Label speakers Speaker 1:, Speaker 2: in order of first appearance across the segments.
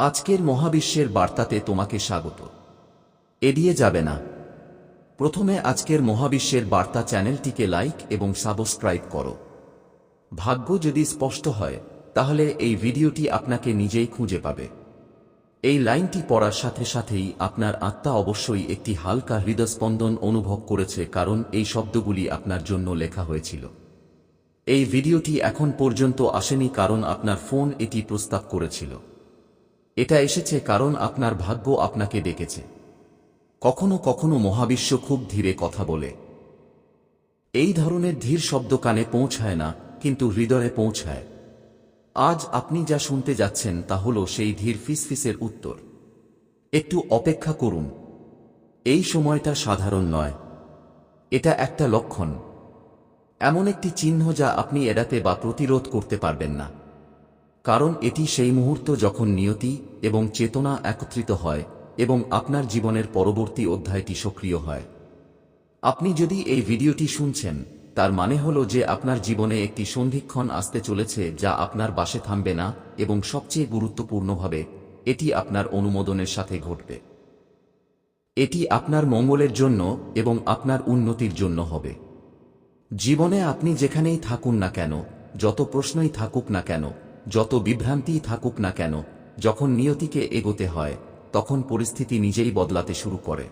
Speaker 1: আজকের মহাবিশ্বের বার্তাতে তোমাকে স্বাগত। এড়িয়ে যাবে না। প্রথমে আজকের মহাবিশ্বের বার্তা চ্যানেলটিকে লাইক এবং সাবস্ক্রাইব করো। ভাগ্য যদি স্পষ্ট হয়, তাহলে এই ভিডিওটি আপনাকে নিজেই খুঁজে পাবে। এই লাইনটি পড়ার সাথে সাথেই আপনার আত্মা অবশ্যই একটি হালকা হৃদস্পন্দন অনুভব করেছে কারণ এই শব্দগুলি আপনার জন্য লেখা হয়েছিল। এই ভিডিওটি এখন পর্যন্ত আসেনি কারণ আপনার ফোন এটি প্রস্তাব করেছিল। এটা এসেছে কারণ আপনার ভাগ্য আপনাকে ডেকেছে। কখনো কখনো মহাবিশ্ব খুব ধীরে কথা বলে। এই ধরনের ধীর শব্দ কানে পৌঁছায় না, কিন্তু হৃদয়ে পৌঁছায়। আজ আপনি যা শুনতে যাচ্ছেন তা হল সেই ধীর ফিসফিসের উত্তর। একটু অপেক্ষা করুন। এই সময়টা সাধারণ নয়। এটা একটা লক্ষণ। এমন একটি চিহ্ন যা আপনি এড়াতে বা প্রতিরোধ করতে পারবেন না। কারণ এটি সেই মুহূর্ত যখন নিয়তি এবং চেতনা একত্রিত হয় এবং আপনার জীবনের পরবর্তী অধ্যায়টি সক্রিয় হয়। আপনি যদি এই ভিডিওটি শুনছেন, তার মানে হল যে আপনার জীবনে একটি সন্ধিক্ষণ আসতে চলেছে যা আপনার বাসে থামবে না এবং সবচেয়ে গুরুত্বপূর্ণভাবে, এটি আপনার অনুমোদনের সাথে ঘটবে। এটি আপনার মঙ্গলের জন্য এবং আপনার উন্নতির জন্য হবে। জীবনে আপনি যেখানেই থাকুন না কেন, যত প্রশ্নই থাকুক না কেন যত বিভ্রান্তিই থাকুক না কেন, যখন নিয়তিকে এগোতে হয়, তখন পরিস্থিতি নিজেই বদলাতে শুরু করে।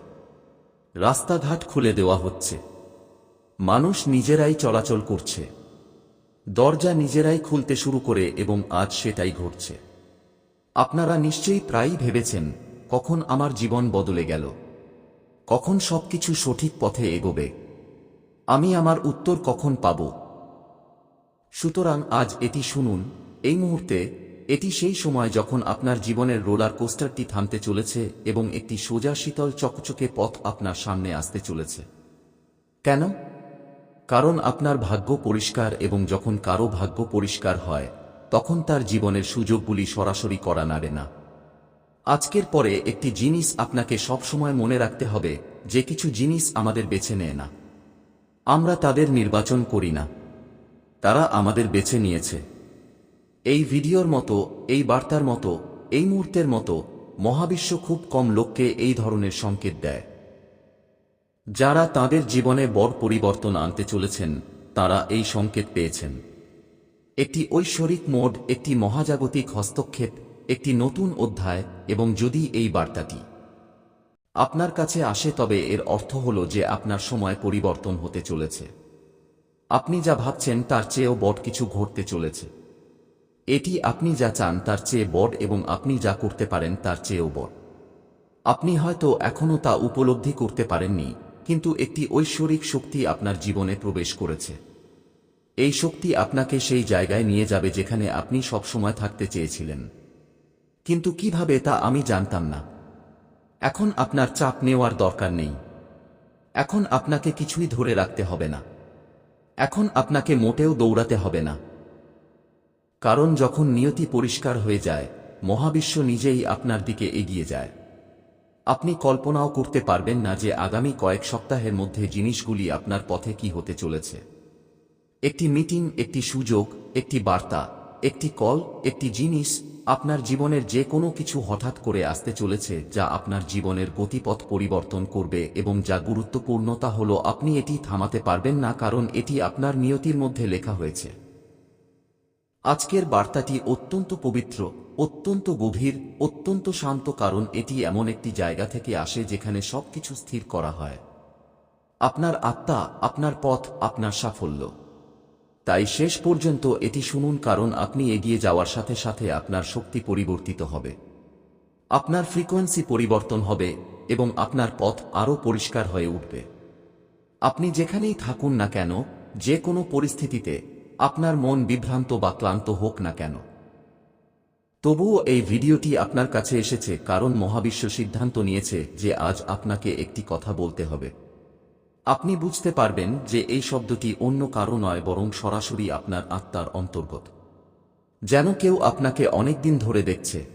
Speaker 1: রাস্তাঘাট খুলে দেওয়া হচ্ছে। মানুষ নিজেরাই চলাচল করছে। দরজা নিজেরাই খুলতে শুরু করে এবং আজ সেটাই ঘটছে। আপনারা নিশ্চয়ই প্রায়ই ভেবেছেন, কখন আমার জীবন বদলে গেল। কখন সবকিছু সঠিক পথে এগোবে। আমি আমার উত্তর কখন পাব। সুতরাং আজ এটি শুনুন এই মুহূর্তে, এটি সেই সময় যখন আপনার জীবনের রোলার কোস্টারটি থামতে চলেছে এবং একটি সোজা শীতল চকচকে পথ আপনার সামনে আসতে চলেছে। কেন? কারণ আপনার ভাগ্য পরিষ্কার এবং যখন কারও ভাগ্য পরিষ্কার হয়, তখন তার জীবনের সুযোগগুলি সরাসরি করা নাড়ে না। আজকের পরে একটি জিনিস আপনাকে সবসময় মনে রাখতে হবে, যে কিছু জিনিস আমাদের বেছে নেয় না। আমরা তাদের নির্বাচন করি না। তারা আমাদের বেছে নিয়েছে। এই ভিডিওর মতো, এই বার্তার মতো, এই মুহূর্তের মতো মহাবিশ্ব খুব কম লোককে এই ধরনের সংকেত দেয়। যারা তাদের জীবনে বড় পরিবর্তন আনতে চলেছেন, তারা এই সংকেত পেয়েছেন। একটি ঐশ্বরিক মোড, একটি মহাজাগতিক হস্তক্ষেপ, একটি নতুন অধ্যায় এবং যদি এই বার্তাটি আপনার কাছে আসে তবে এর অর্থ হল যে আপনার সময় পরিবর্তন হতে চলেছে। আপনি যা ভাবছেন তার চেয়েও বড় কিছু ঘটতে চলেছে। এটি আপনি যা চান তার চেয়ে বড় এবং আপনি যা করতে পারেন তার চেয়েও বড়। আপনি হয়তো এখনও তা উপলব্ধি করতে পারেননি, কিন্তু একটি ঐশ্বরিক শক্তি আপনার জীবনে প্রবেশ করেছে। এই শক্তি আপনাকে সেই জায়গায় নিয়ে যাবে যেখানে আপনি সবসময় থাকতে চেয়েছিলেন। কিন্তু কীভাবে তা আমি জানতাম না। এখন আপনার চাপ নেওয়ার দরকার নেই। এখন আপনাকে কিছুই ধরে রাখতে হবে না। এখন আপনাকে মোটেও দৌড়াতে হবে না। কারণ যখন নিয়তি পরিষ্কার হয়ে যায়, মহাবিশ্ব নিজেই আপনার দিকে এগিয়ে যায়। আপনি কল্পনাও করতে পারবেন না যে আগামী কয়েক সপ্তাহের মধ্যে জিনিসগুলি আপনার পথে কি হতে চলেছে। একটি মিটিং, একটি সুযোগ, একটি বার্তা, একটি কল, একটি জিনিস আপনার জীবনের যে কোনো কিছু হঠাৎ করে আসতে চলেছে যা আপনার জীবনের গতিপথ পরিবর্তন করবে এবং যা গুরুত্বপূর্ণতা হল আপনি এটি থামাতে পারবেন না কারণ এটি আপনার নিয়তির মধ্যে লেখা হয়েছে। আজকের বার্তাটি অত্যন্ত পবিত্র, অত্যন্ত গভীর, অত্যন্ত শান্ত কারণ এটি এমন একটি জায়গা থেকে আসে যেখানে সবকিছু স্থির করা হয়। আপনার আত্মা, আপনার পথ, আপনার সাফল্য। তাই শেষ পর্যন্ত এটি শুনুন কারণ আপনি এগিয়ে যাওয়ার সাথে সাথে আপনার শক্তি পরিবর্তিত হবে। আপনার ফ্রিকোয়েন্সি পরিবর্তন হবে এবং আপনার পথ আরও পরিষ্কার হয়ে উঠবে। আপনি যেখানেই থাকুন না কেন, যে কোনো পরিস্থিতিতে আপনার মন বিভ্রান্ত বা ক্লান্ত হোক না কেন। তবুও এই ভিডিওটি আপনার কাছে এসেছে কারণ মহাবিশ্ব সিদ্ধান্ত নিয়েছে যে আজ আপনাকে একটি কথা বলতে হবে। আপনি বুঝতে পারবেন যে এই শব্দটি অন্য কারও নয় বরং সরাসরি আপনার আত্মার অন্তর্গত। যেন কেউ আপনাকে অনেকদিন ধরে দেখছে।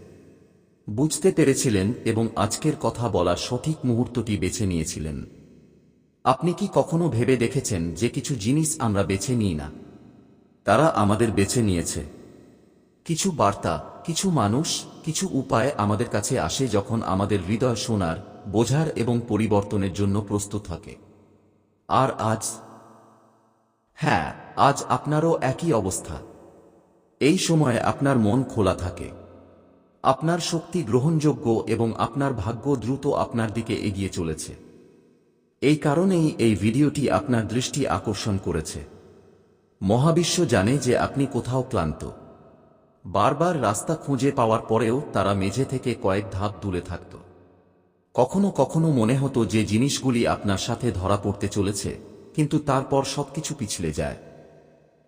Speaker 1: বুঝতে পেরেছিলেন এবং আজকের কথা বলার সঠিক মুহূর্তটি বেছে নিয়েছিলেন। আপনি কি কখনো ভেবে দেখেছেন যে কিছু জিনিস আমরা বেছে নিই না? তারা আমাদের বেছে নিয়েছে। কিছু বার্তা, কিছু মানুষ, কিছু উপায় আমাদের কাছে আসে যখন আমাদের হৃদয় শোনার, বোঝার এবং পরিবর্তনের জন্য প্রস্তুত থাকে। আর আজ হ্যাঁ আজ আপনারও একই অবস্থা। এই সময়ে আপনার মন খোলা থাকে। আপনার শক্তি গ্রহণযোগ্য এবং আপনার ভাগ্য দ্রুত আপনার দিকে এগিয়ে চলেছে। এই কারণেই এই ভিডিওটি আপনার দৃষ্টি আকর্ষণ করেছে। মহাবিশ্ব জানে যে আপনি কোথাও ক্লান্ত। বারবার রাস্তা খুঁজে পাওয়ার পরেও তারা মেঝে থেকে কয়েক ধাপ দূরে থাকত। কখনো কখনো মনে হতো যে জিনিসগুলি আপনার সাথে ধরা পড়তে চলেছে, কিন্তু তারপর সবকিছু পিছলে যায়।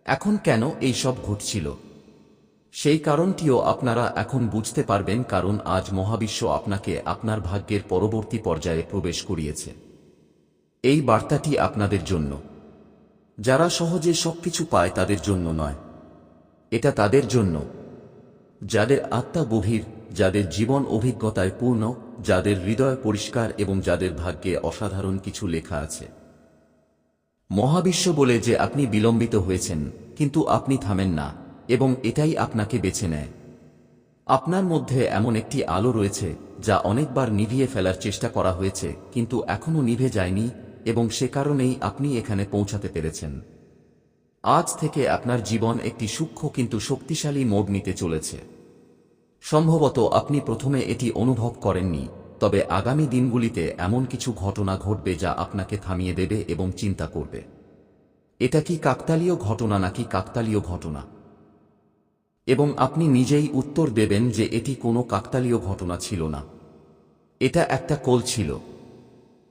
Speaker 1: এখন কেন এই সব ঘটছিল? সেই কারণটিও আপনারা এখন বুঝতে পারবেন কারণ আজ মহাবিশ্ব আপনাকে আপনার ভাগ্যের পরবর্তী পর্যায়ে প্রবেশ করিয়েছে। এই বার্তাটি আপনাদের জন্য। যারা সহজে সবকিছু পায় তাদের জন্য নয়। এটা তাদের জন্য। যাদের আত্মা গভীর যাদের জীবন অভিজ্ঞতায় পূর্ণ, যাদের হৃদয় পরিষ্কার এবং যাদের ভাগ্যে অসাধারণ কিছু লেখা আছে। মহাবিশ্ব বলে যে আপনি বিলম্বিত হয়েছেন, কিন্তু আপনি থামেন না, এবং এটাই আপনাকে বেছে নেয়। আপনার মধ্যে এমন একটি আলো রয়েছে, যা অনেকবার নিভিয়ে ফেলার চেষ্টা করা হয়েছে, কিন্তু এখনও নিভে যায়নি এবং সে কারণেই আপনি এখানে পৌঁছাতে পেরেছেন। আজ থেকে আপনার জীবন একটি সূক্ষ্ম কিন্তু শক্তিশালী মোড় নিতে চলেছে। সম্ভবত আপনি প্রথমে এটি অনুভব করেননি, তবে আগামী দিনগুলিতে এমন কিছু ঘটনা ঘটবে যা আপনাকে থামিয়ে দেবে এবং চিন্তা করবে। এটা কি কাকতালীয় ঘটনা নাকি কাকতালীয় ঘটনা? এবং আপনি নিজেই উত্তর দেবেন যে এটি কোনো কাকতালীয় ঘটনা ছিল না। এটা একটা কোল ছিল।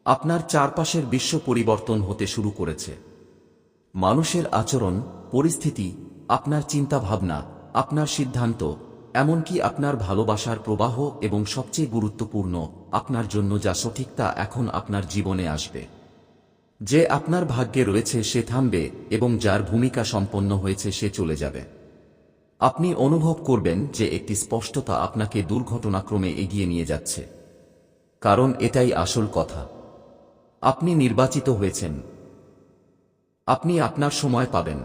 Speaker 1: আপনার চারপাশের বিশ্ব পরিবর্তন হতে শুরু করেছে। মানুষের আচরণ, পরিস্থিতি, আপনার চিন্তাভাবনা, আপনার সিদ্ধান্ত, এমনকি আপনার ভালোবাসার প্রবাহ এবং সবচেয়ে গুরুত্বপূর্ণ, আপনার জন্য যা সঠিক তা এখন আপনার জীবনে আসবে। যে আপনার ভাগ্যে রয়েছে সে থামবে এবং যার ভূমিকা সম্পন্ন হয়েছে সে চলে যাবে। আপনি অনুভব করবেন যে একটি স্পষ্টতা আপনাকে দুর্ঘটনাক্রমে এগিয়ে নিয়ে যাচ্ছে। কারণ এটাই আসল কথা। আপনি নির্বাচিত হয়েছেন। আপনি আপনার সময় পাবেন।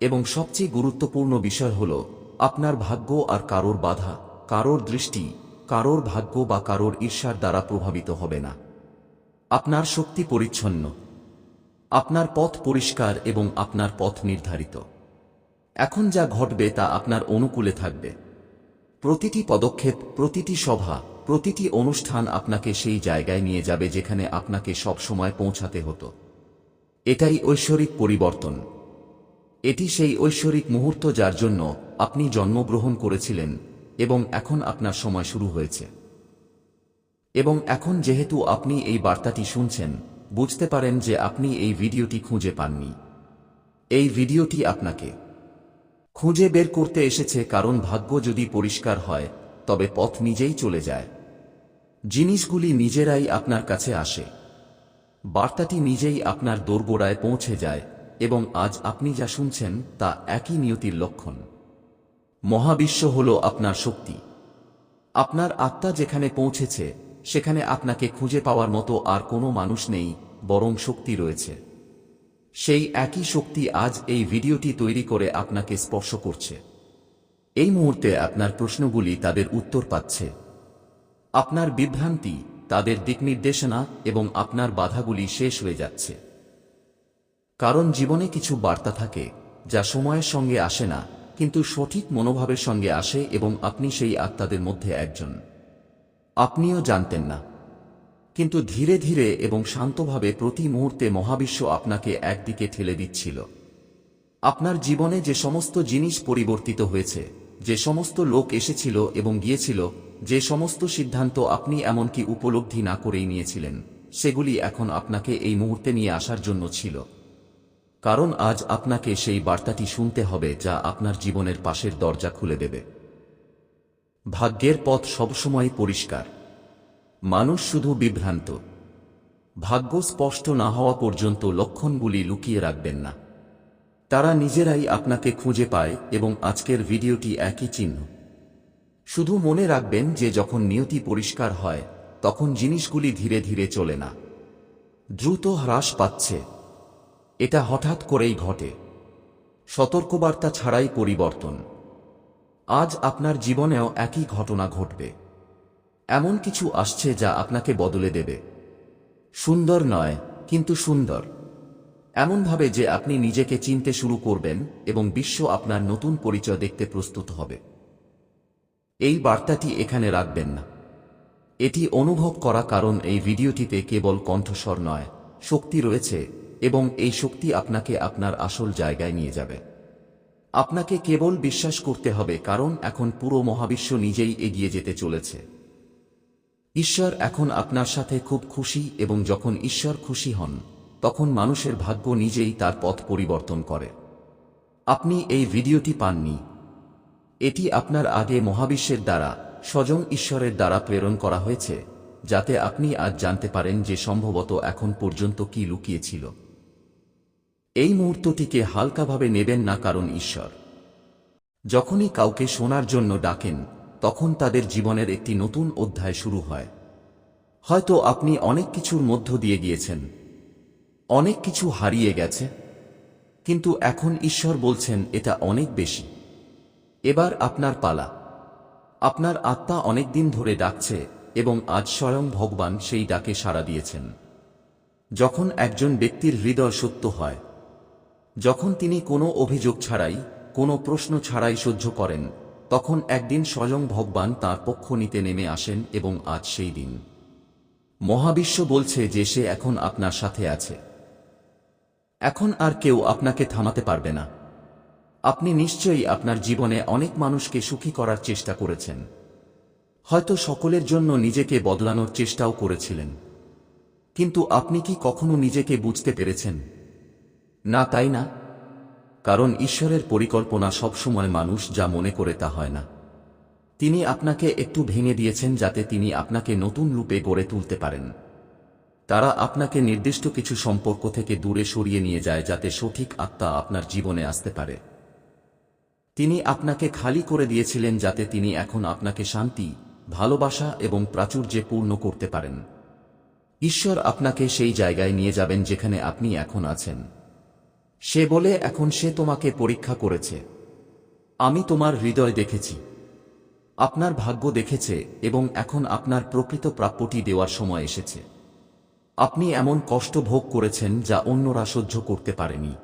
Speaker 1: এবং সবচেয়ে গুরুত্বপূর্ণ বিষয় হল, আপনার ভাগ্য আর কারোর বাধা, কারোর দৃষ্টি, কারোর ভাগ্য বা কারোর ঈর্ষার দ্বারা প্রভাবিত হবে না। আপনার শক্তি পরিচ্ছন্ন। আপনার পথ পরিষ্কার এবং আপনার পথ নির্ধারিত। এখন যা ঘটবে তা আপনার অনুকূলে থাকবে। প্রতিটি পদক্ষেপ, প্রতিটি সভা প্রতিটি অনুষ্ঠান আপনাকে সেই জায়গায় নিয়ে যাবে যেখানে আপনাকে সব সময় পৌঁছাতে হতো। এটাই ঐশ্বরিক পরিবর্তন। এটি সেই ঐশ্বরিক মুহূর্ত যার জন্য আপনি জন্মগ্রহণ করেছিলেন এবং এখন আপনার সময় শুরু হয়েছে। এবং এখন যেহেতু আপনি এই বার্তাটি শুনছেন, বুঝতে পারেন যে আপনি এই ভিডিওটি খুঁজে পাননি। এই ভিডিওটি আপনাকে খুঁজে বের করতে এসেছে কারণ ভাগ্য যদি পরিষ্কার হয়, তবে পথ নিজেই চলে যায়। জিনিসগুলি নিজেরাই আপনার কাছে আসে। বার্তাটি নিজেই আপনার দোরগোড়ায় পৌঁছে যায় এবং আজ আপনি যা শুনছেন তা একই নিয়তির লক্ষণ। মহাবিশ্ব হল আপনার শক্তি। আপনার আত্মা যেখানে পৌঁছেছে, সেখানে আপনাকে খুঁজে পাওয়ার মতো আর কোনো মানুষ নেই, বরং শক্তি রয়েছে। সেই একই শক্তি আজ এই ভিডিওটি তৈরি করে আপনাকে স্পর্শ করছে। এই মুহূর্তে আপনার প্রশ্নগুলি তাদের উত্তর পাচ্ছে। আপনার বিভ্রান্তি তাদের দিকনির্দেশনা এবং আপনার বাধাগুলি শেষ হয়ে যাচ্ছে। কারণ জীবনে কিছু বার্তা থাকে যা সময়ের সঙ্গে আসে না, কিন্তু সঠিক মনোভাবের সঙ্গে আসে এবং আপনি সেই আত্মাদের মধ্যে একজন। আপনিও জানতেন না। কিন্তু ধীরে ধীরে এবং শান্তভাবে প্রতি মুহূর্তে মহাবিশ্ব আপনাকে একদিকে ঠেলে দিচ্ছিল। আপনার জীবনে যে সমস্ত জিনিস পরিবর্তিত হয়েছে, যে সমস্ত লোক এসেছিল এবং গিয়েছিল যে সমস্ত সিদ্ধান্ত আপনি এমনকি উপলব্ধি না করেই নিয়েছিলেন, সেগুলি এখন আপনাকে এই মুহূর্তে নিয়ে আসার জন্য ছিল। কারণ আজ আপনাকে সেই বার্তাটি শুনতে হবে যা আপনার জীবনের পাশের দরজা খুলে দেবে। ভাগ্যের পথ সবসময় পরিষ্কার। মানুষ শুধু বিভ্রান্ত। ভাগ্য স্পষ্ট না হওয়া পর্যন্ত লক্ষণগুলি লুকিয়ে রাখবেন না। তারা নিজেরাই আপনাকে খুঁজে পায় এবং আজকের ভিডিওটি একই চিহ্ন। শুধু মনে রাখবেন যে যখন নিয়তি পরিষ্কার হয়, তখন জিনিসগুলি ধীরে ধীরে চলে না। দ্রুত হ্রাস পাচ্ছে। এটা হঠাৎ করেই ঘটে। সতর্কবার্তা ছাড়াই পরিবর্তন। আজ আপনার জীবনেও একই ঘটনা ঘটবে। এমন কিছু আসছে যা আপনাকে বদলে দেবে। সুন্দর নয়, কিন্তু সুন্দর। এমনভাবে যে আপনি নিজেকে চিনতে শুরু করবেন এবং বিশ্ব আপনার নতুন পরিচয় দেখতে প্রস্তুত হবে। এই বার্তাটি এখানে রাখবেন না। এটি অনুভব করা কারণ এই ভিডিওটিতে কেবল কণ্ঠস্বর নয়, শক্তি রয়েছে এবং এই শক্তি আপনাকে আপনার আসল জায়গায় নিয়ে যাবে। আপনাকে কেবল বিশ্বাস করতে হবে কারণ এখন পুরো মহাবিশ্ব নিজেই এগিয়ে যেতে চলেছে। ঈশ্বর এখন আপনার সাথে খুব খুশি এবং যখন ঈশ্বর খুশি হন, তখন মানুষের ভাগ্য নিজেই তার পথ পরিবর্তন করে। আপনি এই ভিডিওটি পাননি এটি আপনার আগে মহাবিশ্বের দ্বারা স্বজন ঈশ্বরের দ্বারা প্রেরণ করা হয়েছে, যাতে আপনি আজ জানতে পারেন যে সম্ভবত এখন পর্যন্ত কি লুকিয়েছিল। এই মুহূর্তটিকে হালকাভাবে নেবেন না কারণ ঈশ্বর। যখনই কাউকে শোনার জন্য ডাকেন, তখন তাদের জীবনের একটি নতুন অধ্যায় শুরু হয়। হয়তো আপনি অনেক কিছুর মধ্য দিয়ে গিয়েছেন। অনেক কিছু হারিয়ে গেছে। কিন্তু এখন ঈশ্বর বলছেন, এটা অনেক বেশি। এবার আপনার পালা। আপনার আত্মা অনেক দিন ধরে ডাকছে এবং আজ স্বয়ং ভগবান সেই ডাকে সাড়া দিয়েছেন। যখন একজন ব্যক্তির হৃদয় সত্য হয়, যখন তিনি কোনো অভিযোগ ছাড়াই, কোনো প্রশ্ন ছাড়াই সহ্য করেন, তখন একদিন স্বয়ং ভগবান তার পক্ষ নিতে নেমে আসেন এবং আজ সেই দিন। মহাবিশ্ব বলছে যে সে এখন আপনার সাথে আছে। এখন আর কেউ আপনাকে থামাতে পারবে না। আপনি নিশ্চয়ই আপনার জীবনে অনেক মানুষকে সুখী করার চেষ্টা করেছেন। হয়তো সকলের জন্য নিজেকে বদলানোর চেষ্টাও করেছিলেন। কিন্তু আপনি কি কখনো নিজেকে বুঝতে পেরেছেন? না, তাই না? কারণ ঈশ্বরের পরিকল্পনা সবসময় মানুষ যা মনে করে তা হয় না। তিনি আপনাকে একটু ভেঙে দিয়েছেন যাতে তিনি আপনাকে নতুন রূপে গড়ে তুলতে পারেন। তারা আপনাকে নির্দিষ্ট কিছু সম্পর্ক থেকে দূরে সরিয়ে নিয়ে যায় যাতে সঠিক আত্মা আপনার জীবনে আসতে পারে। তিনি আপনাকে খালি করে দিয়েছিলেন যাতে তিনি এখন আপনাকে শান্তি, ভালোবাসা এবং প্রাচুর্যে পূর্ণ করতে পারেন। ঈশ্বর আপনাকে সেই জায়গায় নিয়ে যাবেন যেখানে আপনি এখন আছেন। সে বলে, এখন সে তোমাকে পরীক্ষা করেছে। আমি তোমার হৃদয় দেখেছি। আপনার ভাগ্য দেখেছে এবং এখন আপনার প্রকৃত প্রাপ্যটি দেওয়ার সময় এসেছে। আপনি এমন কষ্ট ভোগ করেছেন যা অন্যরা সহ্য করতে পারেনি।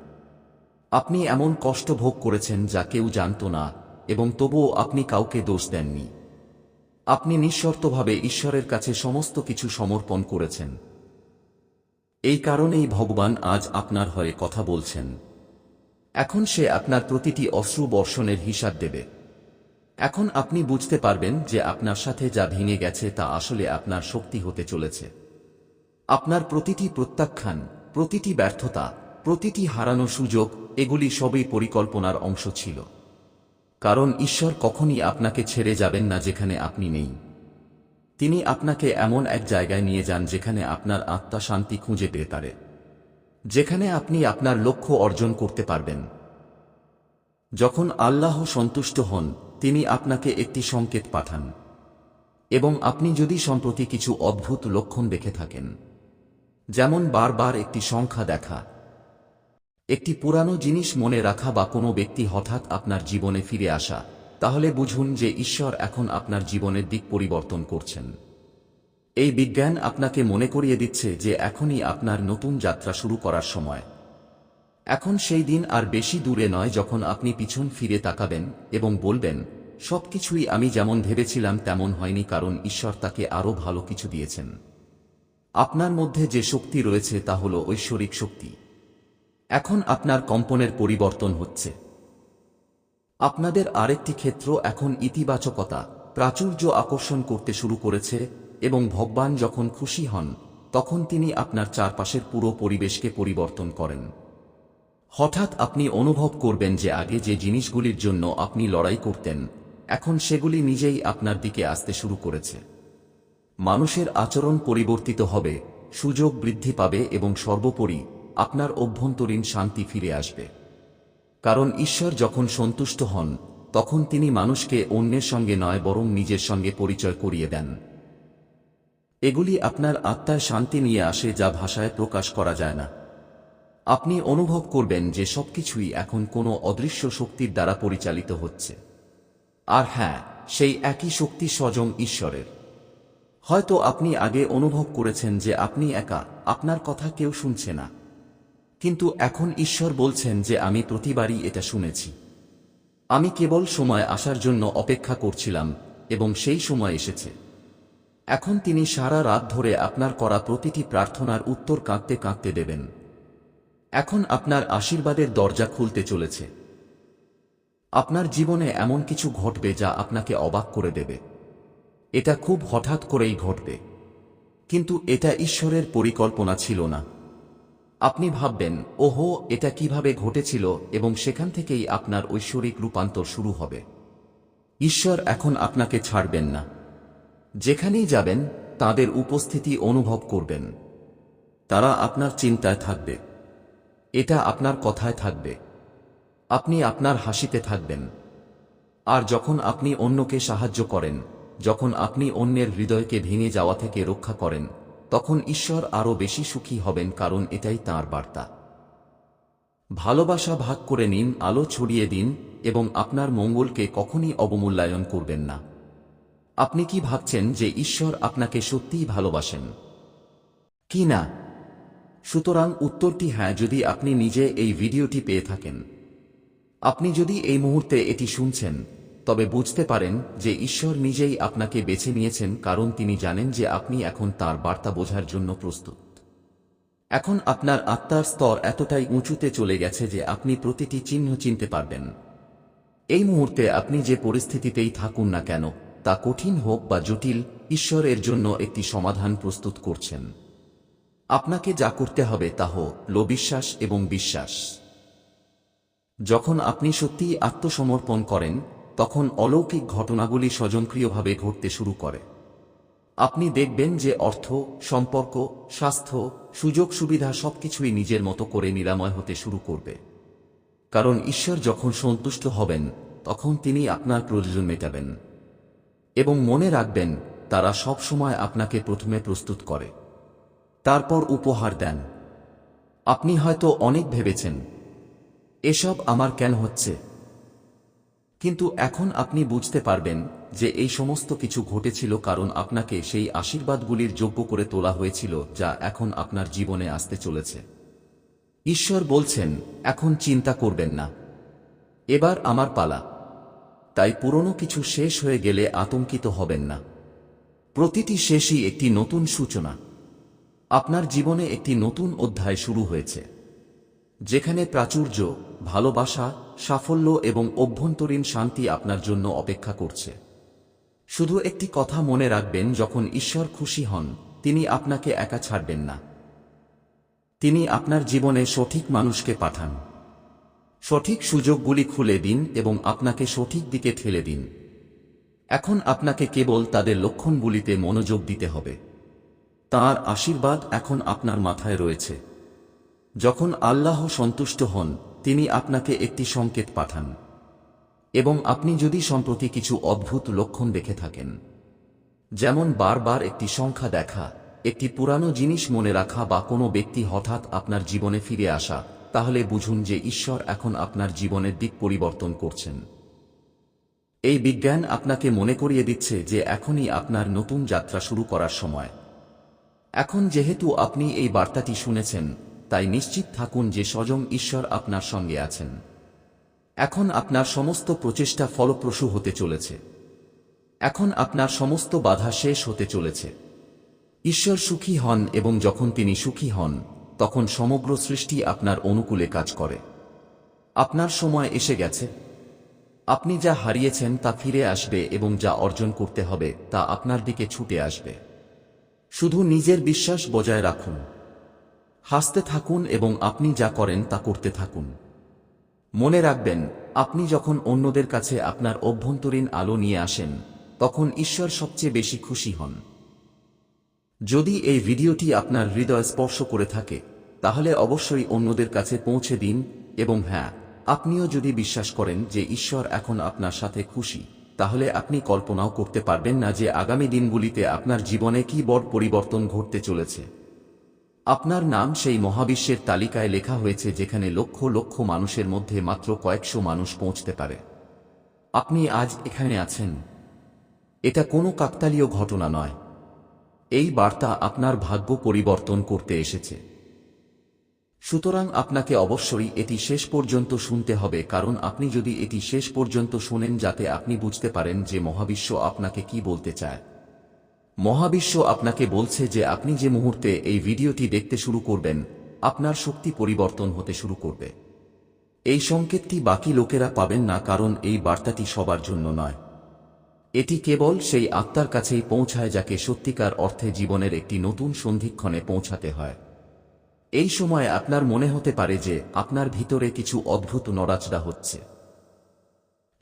Speaker 1: আপনি এমন কষ্ট ভোগ করেছেন যা কেউ জানত না, এবং তবুও আপনি কাউকে দোষ দেননি। আপনি নিঃশর্তভাবে ঈশ্বরের কাছে সমস্ত কিছু সমর্পণ করেছেন। এই কারণেই ভগবান আজ আপনার হয়ে কথা বলছেন। এখন সে আপনার প্রতিটি অশ্রু বর্ষণের হিসাব দেবে। এখন আপনি বুঝতে পারবেন যে আপনার সাথে যা ভেঙে গেছে তা আসলে আপনার শক্তি হতে চলেছে। আপনার প্রতিটি প্রত্যাখ্যান, প্রতিটি ব্যর্থতা, প্রতিটি হারানো সুযোগ এগুলি সবই পরিকল্পনার অংশ ছিল। কারণ ঈশ্বর কখনই আপনাকে ছেড়ে যাবেন না যেখানে আপনি নেই। তিনি আপনাকে এমন এক জায়গায় নিয়ে যান যেখানে আপনার আত্মা শান্তি খুঁজে পেয়ে পারে যেখানে আপনি আপনার লক্ষ্য অর্জন করতে পারবেন। যখন আল্লাহ সন্তুষ্ট হন, তিনি আপনাকে একটি সংকেত পাঠান। এবং আপনি যদি সম্প্রতি কিছু অদ্ভুত লক্ষণ দেখে থাকেন, যেমন বারবার একটি সংখ্যা দেখা একটি পুরানো জিনিস মনে রাখা বা কোনো ব্যক্তি হঠাৎ আপনার জীবনে ফিরে আসা, তাহলে বুঝুন যে ঈশ্বর এখন আপনার জীবনের দিক পরিবর্তন করছেন। এই বিজ্ঞান আপনাকে মনে করিয়ে দিচ্ছে যে এখনই আপনার নতুন যাত্রা শুরু করার সময়। এখন সেই দিন আর বেশি দূরে নয় যখন আপনি পিছন ফিরে তাকাবেন এবং বলবেন, সবকিছুই আমি যেমন ভেবেছিলাম তেমন হয়নি কারণ ঈশ্বর তাকে আরও ভালো কিছু দিয়েছেন। আপনার মধ্যে যে শক্তি রয়েছে তা হল ঐশ্বরিক শক্তি। এখন আপনার কম্পনের পরিবর্তন হচ্ছে। আপনাদের আরেকটি ক্ষেত্র এখন ইতিবাচকতা, প্রাচুর্য আকর্ষণ করতে শুরু করেছে এবং ভগবান যখন খুশি হন, তখন তিনি আপনার চারপাশের পুরো পরিবেশকে পরিবর্তন করেন। হঠাৎ আপনি অনুভব করবেন যে আগে যে জিনিসগুলির জন্য আপনি লড়াই করতেন, এখন সেগুলি নিজেই আপনার দিকে আসতে শুরু করেছে। মানুষের আচরণ পরিবর্তিত হবে, সুযোগ বৃদ্ধি পাবে এবং সর্বোপরি আপনার অভ্যন্তরীণ শান্তি ফিরে আসবে। কারণ ঈশ্বর যখন সন্তুষ্ট হন, তখন তিনি মানুষকে অন্যের সঙ্গে নয়, বরং নিজের সঙ্গে পরিচয় করিয়ে দেন। এগুলি আপনার আত্মায় শান্তি নিয়ে আসে যা ভাষায় প্রকাশ করা যায় না। আপনি অনুভব করবেন যে সবকিছুই এখন কোনো অদৃশ্য শক্তির দ্বারা পরিচালিত হচ্ছে। আর হ্যাঁ সেই একই শক্তি স্বজং ঈশ্বরের। হয়তো আপনি আগে অনুভব করেছেন যে আপনি একা, আপনার কথা কেউ শুনছে না। কিন্তু এখন ঈশ্বর বলছেন যে আমি প্রতিবারই এটা শুনেছি। আমি কেবল সময় আসার জন্য অপেক্ষা করছিলাম, এবং সেই সময় এসেছে। এখন তিনি সারা রাত ধরে আপনার করা প্রতিটি প্রার্থনার উত্তর কাঁদতে কাঁদতে দেবেন। এখন আপনার আশীর্বাদের দরজা খুলতে চলেছে। আপনার জীবনে এমন কিছু ঘটবে যা আপনাকে অবাক করে দেবে। এটা খুব হঠাৎ করেই ঘটবে। কিন্তু এটা ঈশ্বরের পরিকল্পনা ছিল না। আপনি ভাববেন, ওহো, এটা কীভাবে ঘটেছিল এবং সেখান থেকেই আপনার ঐশ্বরিক রূপান্তর শুরু হবে। ঈশ্বর এখন আপনাকে ছাড়বেন না। যেখানেই যাবেন, তাদের উপস্থিতি অনুভব করবেন। তারা আপনার চিন্তায় থাকবে। এটা আপনার কথায় থাকবে। আপনি আপনার হাসিতে থাকবেন। আর যখন আপনি অন্যকে সাহায্য করেন, যখন আপনি অন্যের হৃদয়কে ভেঙে যাওয়া থেকে রক্ষা করেন তখন ঈশ্বর আরও বেশি সুখী হবেন কারণ এটাই তাঁর বার্তা। ভালোবাসা ভাগ করে নিন, আলো ছড়িয়ে দিন এবং আপনার মঙ্গলকে কখনই অবমূল্যায়ন করবেন না। আপনি কি ভাবছেন যে ঈশ্বর আপনাকে সত্যিই ভালোবাসেন? কি না? সুতরাং উত্তরটি হ্যাঁ যদি আপনি নিজে এই ভিডিওটি পেয়ে থাকেন। আপনি যদি এই মুহূর্তে এটি শুনছেন তবে বুঝতে পারেন যে ঈশ্বর নিজেই আপনাকে বেছে নিয়েছেন কারণ তিনি জানেন যে আপনি এখন তার বার্তা বোঝার জন্য প্রস্তুত। এখন আপনার আত্মার স্তর এতটাই উঁচুতে চলে গেছে যে আপনি প্রতিটি চিহ্ন চিনতে পারবেন। এই মুহূর্তে আপনি যে পরিস্থিতিতেই থাকুন না কেন, তা কঠিন হোক বা জটিল ঈশ্বরের জন্য একটি সমাধান প্রস্তুত করছেন। আপনাকে যা করতে হবে তা হল বিশ্বাস এবং বিশ্বাস। যখন আপনি সত্যিই আত্মসমর্পণ করেন তখন অলৌকিক ঘটনাগুলি স্বজনক্রিয়ভাবে ঘটতে শুরু করে। আপনি দেখবেন যে অর্থ, সম্পর্ক, স্বাস্থ্য, সুযোগ সুবিধা সবকিছুই নিজের মতো করে নিরাময় হতে শুরু করবে। কারণ ঈশ্বর যখন সন্তুষ্ট হবেন, তখন তিনি আপনার প্রয়োজন মেটাবেন। এবং মনে রাখবেন, তারা সব সময় আপনাকে প্রথমে প্রস্তুত করে। তারপর উপহার দেন। আপনি হয়তো অনেক ভেবেছেন, এসব আমার কেন হচ্ছে? কিন্তু এখন আপনি বুঝতে পারবেন যে এই সমস্ত কিছু ঘটেছিল কারণ আপনাকে সেই আশীর্বাদগুলির যোগ্য করে তোলা হয়েছিল যা এখন আপনার জীবনে আসতে চলেছে। ঈশ্বর বলছেন, এখন চিন্তা করবেন না। এবার আমার পালা। তাই পুরনো কিছু শেষ হয়ে গেলে আতঙ্কিত হবেন না। প্রতিটি শেষই একটি নতুন সূচনা। আপনার জীবনে একটি নতুন অধ্যায় শুরু হয়েছে, যেখানে প্রাচুর্য ভালোবাসা, সাফল্য এবং অভ্যন্তরীণ শান্তি আপনার জন্য অপেক্ষা করছে। শুধু একটি কথা মনে রাখবেন, যখন ঈশ্বর খুশি হন, তিনি আপনাকে একা ছাড়বেন না। তিনি আপনার জীবনে সঠিক মানুষকে পাঠান। সঠিক সুযোগগুলি খুলে দিন এবং আপনাকে সঠিক দিকে ঠেলে দিন। এখন আপনাকে কেবল তাদের লক্ষণগুলিতে মনোযোগ দিতে হবে। তার আশীর্বাদ এখন আপনার মাথায় রয়েছে। যখন আল্লাহ সন্তুষ্ট হন তিনি আপনাকে একটি সংকেত পাঠান। এবং আপনি যদি সম্প্রতি কিছু অদ্ভুত লক্ষণ দেখে থাকেন, যেমন বারবার একটি সংখ্যা দেখা, একটি পুরানো জিনিস মনে রাখা বা কোনো ব্যক্তি হঠাৎ আপনার জীবনে ফিরে আসা, তাহলে বুঝুন যে ঈশ্বর এখন আপনার জীবনের দিক পরিবর্তন করছেন। এই বিজ্ঞান আপনাকে মনে করিয়ে দিচ্ছে যে এখনই আপনার নতুন যাত্রা শুরু করার সময়। এখন যেহেতু আপনি এই বার্তাটি শুনেছেন তাই নিশ্চিত থাকুন যে স্বয়ং ঈশ্বর আপনার সঙ্গে আছেন। এখন আপনার সমস্ত প্রচেষ্টা ফলপ্রসূ হতে চলেছে। এখন আপনার সমস্ত বাধা শেষ হতে চলেছে। ঈশ্বর সুখী হন এবং যখন তিনি সুখী হন, তখন সমগ্র সৃষ্টি আপনার অনুকূলে কাজ করে। আপনার সময় এসে গেছে। আপনি যা হারিয়েছেন তা ফিরে আসবে এবং যা অর্জন করতে হবে তা আপনার দিকে ছুটে আসবে। শুধু নিজের বিশ্বাস বজায় রাখুন। হাসতে থাকুন এবং আপনি যা করেন তা করতে থাকুন। মনে রাখবেন, আপনি যখন অন্যদের কাছে আপনার অভ্যন্তরীণ আলো নিয়ে আসেন, তখন ঈশ্বর সবচেয়ে বেশি খুশি হন। যদি এই ভিডিওটি আপনার হৃদয় স্পর্শ করে থাকে, তাহলে অবশ্যই অন্যদের কাছে পৌঁছে দিন এবং হ্যাঁ আপনিও যদি বিশ্বাস করেন যে ঈশ্বর এখন আপনার সাথে খুশি, তাহলে আপনি কল্পনাও করতে পারবেন না যে আগামী দিনগুলিতে আপনার জীবনে কি বড় পরিবর্তন ঘটতে চলেছে। আপনার নাম সেই মহাবিশ্বের তালিকায় লেখা হয়েছে যেখানে লক্ষ লক্ষ মানুষের মধ্যে মাত্র কয়েকশো মানুষ পৌঁছতে পারে। আপনি আজ এখানে আছেন। এটা কোনো কাকতালীয় ঘটনা নয়। এই বার্তা আপনার ভাগ্য পরিবর্তন করতে এসেছে। সুতরাং আপনাকে অবশ্যই এটি শেষ পর্যন্ত শুনতে হবে, কারণ আপনি যদি এটি শেষ পর্যন্ত শোনেন, যাতে আপনি বুঝতে পারেন যে মহাবিশ্ব আপনাকে কি বলতে চায়। মহাবিশ্ব আপনাকে বলছে যে আপনি যে মুহূর্তে এই ভিডিওটি দেখতে শুরু করবেন, আপনার শক্তি পরিবর্তন হতে শুরু করবে। এই সংকেতটি বাকি লোকেরা পাবেন না কারণ এই বার্তাটি সবার জন্য নয়। এটি কেবল সেই আত্মার কাছেই পৌঁছায় যাকে সত্যিকার অর্থে জীবনের একটি নতুন সন্ধিক্ষণে পৌঁছাতে হয়। এই সময় আপনার মনে হতে পারে যে আপনার ভিতরে কিছু অদ্ভুত নড়াচড়া হচ্ছে।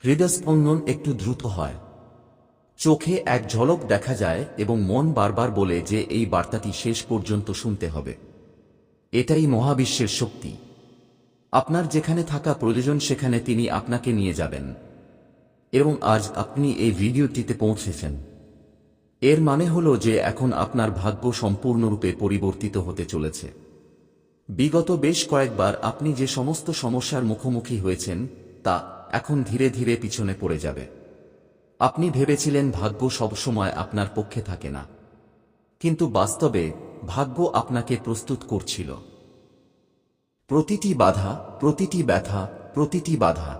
Speaker 1: হৃদস্পন্দন একটু দ্রুত হয়। চোখে এক ঝলক দেখা যায় এবং মন বারবার বলে যে এই বার্তাটি শেষ পর্যন্ত শুনতে হবে। এটাই মহাবিশ্বের শক্তি। আপনার যেখানে থাকা প্রয়োজন সেখানে তিনি আপনাকে নিয়ে যাবেন। এবং আজ আপনি এই ভিডিওটিতে পৌঁছেছেন। এর মানে হল যে এখন আপনার ভাগ্য সম্পূর্ণরূপে পরিবর্তিত হতে চলেছে। বিগত বেশ কয়েকবার আপনি যে সমস্ত সমস্যার মুখোমুখি হয়েছেন, তা এখন ধীরে ধীরে পিছনে পড়ে যাবে। আপনি ভেবেছিলেন ভাগ্য সবসময় আপনার পক্ষে থাকে না। কিন্তু বাস্তবে ভাগ্য আপনাকে প্রস্তুত করছিল। প্রতিটি বাধা, প্রতিটি ব্যথা, প্রতিটি বাধা,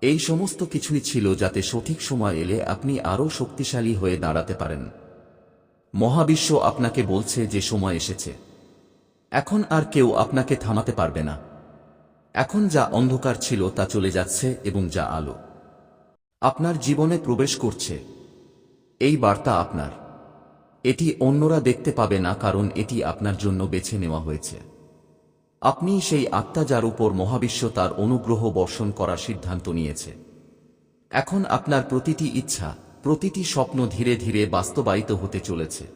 Speaker 1: এই সমস্ত কিছুই ছিল যাতে সঠিক সময় এলে আপনি আরও শক্তিশালী হয়ে দাঁড়াতে পারেন। মহাবিশ্ব আপনাকে বলছে যে সময় এসেছে। এখন আর কেউ আপনাকে থামাতে পারবে না। এখন যা অন্ধকার ছিল তা চলে যাচ্ছে এবং যা আলো। আপনার জীবনে প্রবেশ করছে। এই বার্তা আপনার। এটি অন্যরা দেখতে পাবে না কারণ এটি আপনার জন্য বেছে নেওয়া হয়েছে। আপনি সেই আত্মা যার উপর মহাবিশ্ব তার অনুগ্রহ বর্ষণ করার সিদ্ধান্ত নিয়েছে। এখন আপনার প্রতিটি ইচ্ছা, প্রতিটি স্বপ্ন ধীরে ধীরে বাস্তবায়িত হতে চলেছে।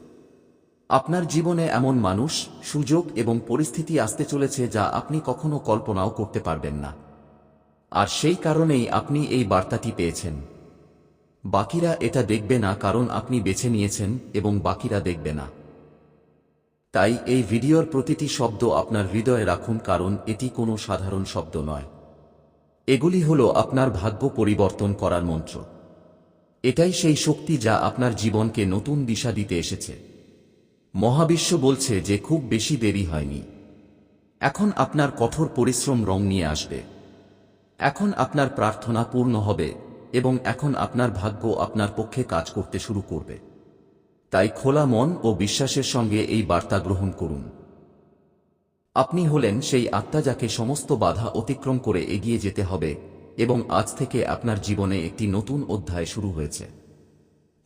Speaker 1: আপনার জীবনে এমন মানুষ, সুযোগ এবং পরিস্থিতি আসতে চলেছে যা আপনি কখনো কল্পনাও করতে পারবেন না। আর সেই কারণেই আপনি এই বার্তাটি পেয়েছেন। বাকিরা এটা দেখবে না কারণ আপনি বেছে নিয়েছেন এবং বাকিরা দেখবে না। তাই এই ভিডিওর প্রতিটি শব্দ আপনার হৃদয়ে রাখুন কারণ এটি কোনো সাধারণ শব্দ নয়। এগুলি হল আপনার ভাগ্য পরিবর্তন করার মন্ত্র। এটাই সেই শক্তি যা আপনার জীবনকে নতুন দিশা দিতে এসেছে। মহাবিশ্ব বলছে যে খুব বেশি দেরি হয়নি। এখন আপনার কঠোর পরিশ্রম রং নিয়ে আসবে। এখন আপনার প্রার্থনা পূর্ণ হবে এবং এখন আপনার ভাগ্য আপনার পক্ষে কাজ করতে শুরু করবে। তাই খোলা মন ও বিশ্বাসের সঙ্গে এই বার্তা গ্রহণ করুন। আপনি হলেন সেই আত্মা যাকে সমস্ত বাধা অতিক্রম করে এগিয়ে যেতে হবে এবং আজ থেকে আপনার জীবনে একটি নতুন অধ্যায় শুরু হয়েছে।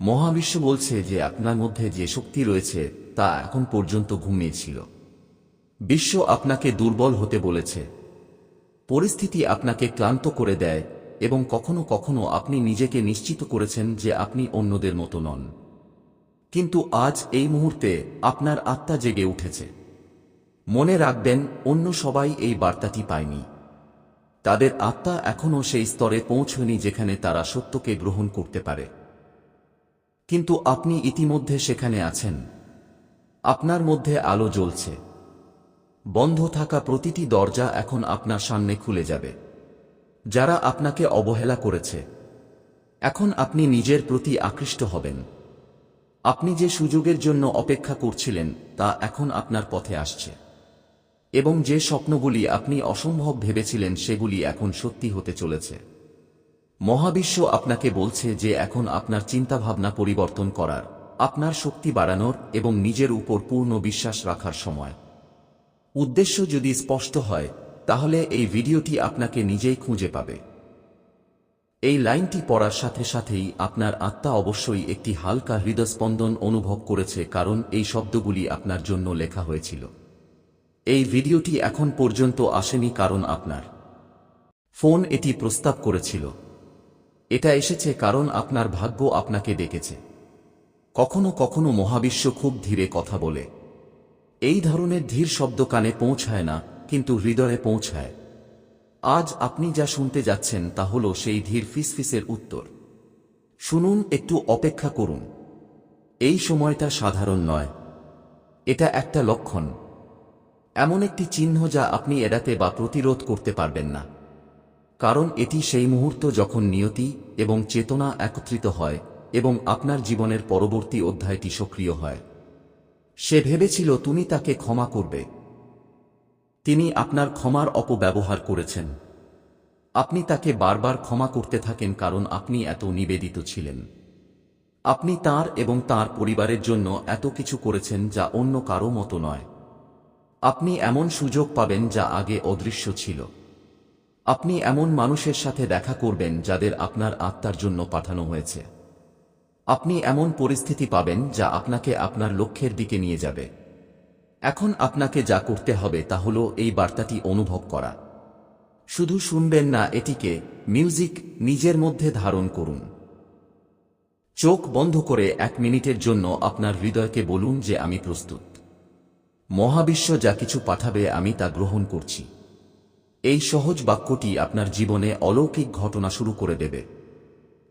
Speaker 1: মহাবিশ্ব বলছে যে আপনার মধ্যে যে শক্তি রয়েছে তা এখন পর্যন্ত ঘুমিয়েছিল বিশ্ব আপনাকে দুর্বল হতে বলেছে। পরিস্থিতি আপনাকে ক্লান্ত করে দেয় এবং কখনো কখনো আপনি নিজেকে নিশ্চিত করেছেন যে আপনি অন্যদের মতো নন। কিন্তু আজ এই মুহূর্তে আপনার আত্মা জেগে উঠেছে। মনে রাখবেন, অন্য সবাই এই বার্তাটি পায়নি। তাদের আত্মা এখনও সেই স্তরে পৌঁছয়নি যেখানে তারা সত্যকে গ্রহণ করতে পারে। কিন্তু আপনি ইতিমধ্যে সেখানে আছেন। আপনার মধ্যে আলো জ্বলছে। বন্ধ থাকা প্রতিটি দরজা এখন আপনার সামনে খুলে যাবে। যারা আপনাকে অবহেলা করেছে, এখন আপনি নিজের প্রতি আকৃষ্ট হবেন। আপনি যে সুযোগের জন্য অপেক্ষা করছিলেন, তা এখন আপনার পথে আসছে। এবং যে স্বপ্নগুলি আপনি অসম্ভব ভেবেছিলেন, সেগুলি এখন সত্যি হতে চলেছে। মহাবিশ্ব আপনাকে বলছে যে এখন আপনার চিন্তাভাবনা পরিবর্তন করার, আপনার শক্তি বাড়ানোর এবং নিজের উপর পূর্ণ বিশ্বাস রাখার সময়। উদ্দেশ্য যদি স্পষ্ট হয়, তাহলে এই ভিডিওটি আপনাকে নিজেই খুঁজে পাবে। এই লাইনটি পড়ার সাথে সাথেই আপনার আত্মা অবশ্যই একটি হালকা হৃদস্পন্দন অনুভব করেছে কারণ এই শব্দগুলি আপনার জন্য লেখা হয়েছিল। এই ভিডিওটি এখন পর্যন্ত আসেনি কারণ আপনার ফোন এটি প্রস্তাব করেছিল। এটা এসেছে কারণ আপনার ভাগ্য আপনাকে ডেকেছে। কখনো কখনো মহাবিশ্ব খুব ধীরে কথা বলে। এই ধরনের ধীর শব্দ কানে পৌঁছায় না, কিন্তু হৃদয়ে পৌঁছায়। আজ আপনি যা শুনতে যাচ্ছেন তা হল সেই ধীর ফিসফিসের উত্তর। শুনুন, একটু অপেক্ষা করুন। এই সময়টা সাধারণ নয়। এটা একটা লক্ষণ। এমন একটি চিহ্ন যা আপনি এড়াতে বা প্রতিরোধ করতে পারবেন না। কারণ এটি সেই মুহূর্ত যখন নিয়তি এবং চেতনা একত্রিত হয় এবং আপনার জীবনের পরবর্তী অধ্যায়টি সক্রিয় হয়। সে ভেবেছিল তুমি তাকে ক্ষমা করবে। তিনি আপনার ক্ষমার অপব্যবহার করেছেন। আপনি তাকে বারবার ক্ষমা করতে থাকেন কারণ আপনি এত নিবেদিত ছিলেন। আপনি তার এবং তার পরিবারের জন্য এত কিছু করেছেন যা অন্য কারও মতো নয়। আপনি এমন সুযোগ পাবেন যা আগে অদৃশ্য ছিল। আপনি এমন মানুষের সাথে দেখা করবেন যাদের আপনার আত্মার জন্য পাঠানো হয়েছে। আপনি এমন পরিস্থিতি পাবেন যা আপনাকে আপনার লক্ষ্যের দিকে নিয়ে যাবে। এখন আপনাকে যা করতে হবে তা হল এই বার্তাটি অনুভব করা। শুধু শুনবেন না এটিকে মিউজিক নিজের মধ্যে ধারণ করুন। চোখ বন্ধ করে এক মিনিটের জন্য আপনার হৃদয়কে বলুন যে আমি প্রস্তুত। মহাবিশ্ব যা কিছু পাঠাবে আমি তা গ্রহণ করছি। এই সহজ বাক্যটি আপনার জীবনে অলৌকিক ঘটনা শুরু করে দেবে।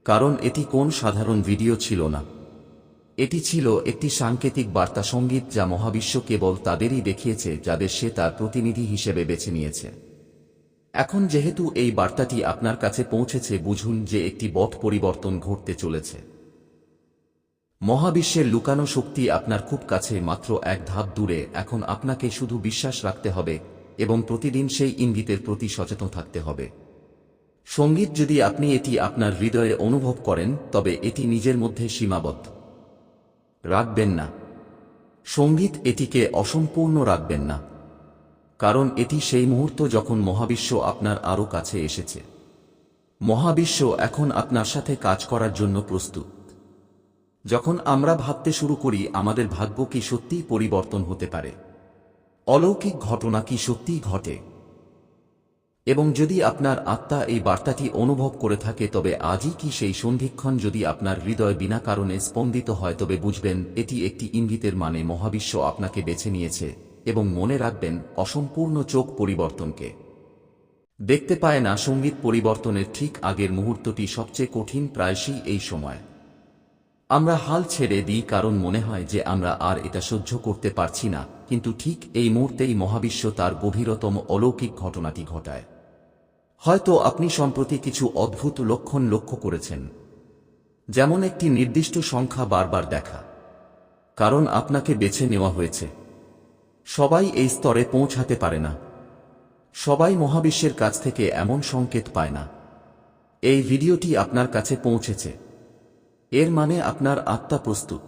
Speaker 1: কারণ এটি কোন সাধারণ ভিডিও ছিল না। এটি ছিল একটি সাংকেতিক বার্তা সংগীত যা মহাবিশ্ব কেবল তাদেরই দেখিয়েছে, যাদের সে তার প্রতিনিধি হিসেবে বেছে নিয়েছে। এখন যেহেতু এই বার্তাটি আপনার কাছে পৌঁছেছে, বুঝুন যে একটি বট পরিবর্তন ঘটতে চলেছে। মহাবিশ্বের লুকানো শক্তি আপনার খুব কাছে মাত্র এক ধাপ দূরে, এখন আপনাকে শুধু বিশ্বাস রাখতে হবে এবং প্রতিদিন সেই ইঙ্গিতের প্রতি সচেতন থাকতে হবে। সংগীত যদি আপনি এটি আপনার হৃদয়ে অনুভব করেন, তবে এটি নিজের মধ্যে সীমাবদ্ধ। রাখবেন না। সংগীত এটিকে অসম্পূর্ণ রাখবেন না। কারণ এটি সেই মুহূর্ত যখন মহাবিশ্ব আপনার আরও কাছে এসেছে। মহাবিশ্ব এখন আপনার সাথে কাজ করার জন্য প্রস্তুত। যখন আমরা ভাবতে শুরু করি, আমাদের ভাগ্য কি সত্যিই পরিবর্তন হতে পারে? অলৌকিক ঘটনা কি সত্যিই ঘটে? এবং যদি আপনার আত্মা এই বার্তাটি অনুভব করে থাকে, তবে আজই কি সেই সন্ধিক্ষণ যদি আপনার হৃদয় বিনা কারণে স্পন্দিত হয়, তবে বুঝবেন এটি একটি ইঙ্গিতের মানে মহাবিশ্ব আপনাকে বেছে নিয়েছে এবং মনে রাখবেন অসম্পূর্ণ চোখ পরিবর্তনকে। দেখতে পায় না সংগীত পরিবর্তনের ঠিক আগের মুহূর্তটি সবচেয়ে কঠিন প্রায়শই এই সময়। আমরা হাল ছেড়ে দিই কারণ মনে হয় যে আমরা আর এটা সহ্য করতে পারছি না, কিন্তু ঠিক এই মুহূর্তেই মহাবিশ্ব তার গভীরতম অলৌকিক ঘটনাটি ঘটায়। হয়তো আপনি সম্প্রতি কিছু অদ্ভুত লক্ষণ লক্ষ্য করেছেন, যেমন একটি নির্দিষ্ট সংখ্যা বারবার দেখা। কারণ আপনাকে বেছে নেওয়া হয়েছে। সবাই এই স্তরে পৌঁছাতে পারে না। সবাই মহাবিশ্বের কাছ থেকে এমন সংকেত পায় না। এই ভিডিওটি আপনার কাছে পৌঁছেছে। এর মানে আপনার আত্মা প্রস্তুত।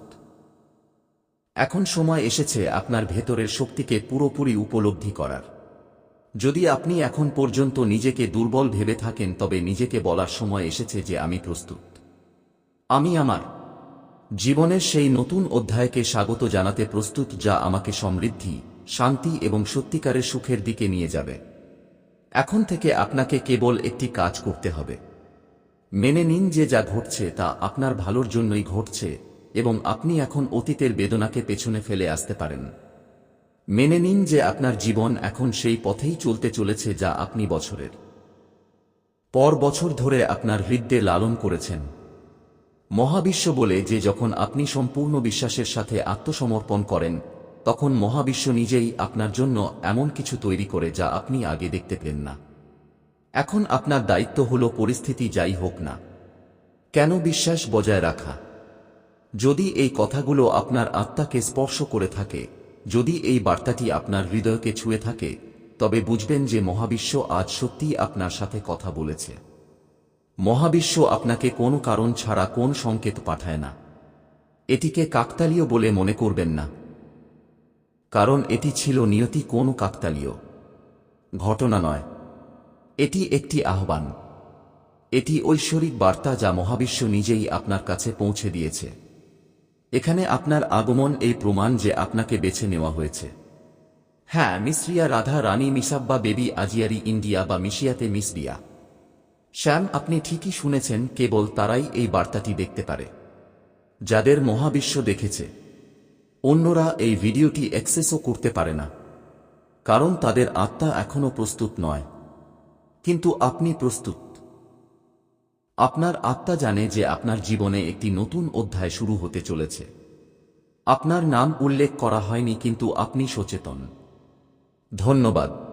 Speaker 1: এখন সময় এসেছে আপনার ভেতরের শক্তিকে পুরোপুরি উপলব্ধি করার। যদি আপনি এখন পর্যন্ত নিজেকে দুর্বল ভেবে থাকেন, তবে নিজেকে বলার সময় এসেছে যে আমি প্রস্তুত। আমি আমার জীবনের সেই নতুন অধ্যায়কে স্বাগত জানাতে প্রস্তুত, যা আমাকে সমৃদ্ধি, শান্তি এবং সত্যিকারের সুখের দিকে নিয়ে যাবে। এখন থেকে আপনাকে কেবল একটি কাজ করতে হবে। মেনে নিন যে যা ঘটছে, তা আপনার ভালোর জন্যই ঘটছে, এবং আপনি এখন অতীতের বেদনাকে পেছনে ফেলে আসতে পারেন। মেনে নিন যে আপনার জীবন এখন সেই পথেই চলতে চলেছে যা আপনি বছরের। পর বছর ধরে আপনার হৃদয়ে লালন করেছেন। মহাবিশ্ব বলে যে যখন আপনি সম্পূর্ণ বিশ্বাসের সাথে আত্মসমর্পণ করেন, তখন মহাবিশ্ব নিজেই আপনার জন্য এমন কিছু তৈরি করে যা আপনি আগে দেখতে পেন না। এখন আপনার দায়িত্ব হল পরিস্থিতি যাই হোক না। কেন বিশ্বাস বজায় রাখা? যদি এই কথাগুলো আপনার আত্মাকে স্পর্শ করে থাকে যদি এই বার্তাটি আপনার হৃদয়কে ছুঁয়ে থাকে, তবে বুঝবেন যে মহাবিশ্ব আজ সত্যিই আপনার সাথে কথা বলেছে। মহাবিশ্ব আপনাকে কোনো কারণ ছাড়া কোন সংকেত পাঠায় না। এটিকে কাকতালীয় বলে মনে করবেন না। কারণ এটি ছিল নিয়তি কোনো কাকতালীয়। ঘটনা নয়। এটি একটি আহ্বান। এটি ঐশ্বরিক বার্তা যা মহাবিশ্ব নিজেই আপনার কাছে পৌঁছে দিয়েছে। এখানে আপনার আগমন এই প্রমাণ যে আপনাকে বেছে নেওয়া হয়েছে। হ্যাঁ মিশ্রিয়া রাধা, রানী মিসাব্বা বেবি, আজিয়ারি, ইন্ডিয়া বা মিশিয়াতে মিসবিয়া শ্যাম, আপনি ঠিকই শুনেছেন, কেবল তারাই এই বার্তাটি দেখতে পারে। যাদের মহাবিশ্ব দেখেছে। অন্যরা এই ভিডিওটি অ্যাক্সেসও করতে পারে না। কারণ তাদের আত্মা এখনও প্রস্তুত নয়। কিন্তু আপনি প্রস্তুত। আপনার আত্মা জানে যে আপনার জীবনে একটি নতুন অধ্যায় শুরু হতে চলেছে। আপনার নাম উল্লেখ করা হয়নি, কিন্তু আপনি সচেতন। ধন্যবাদ।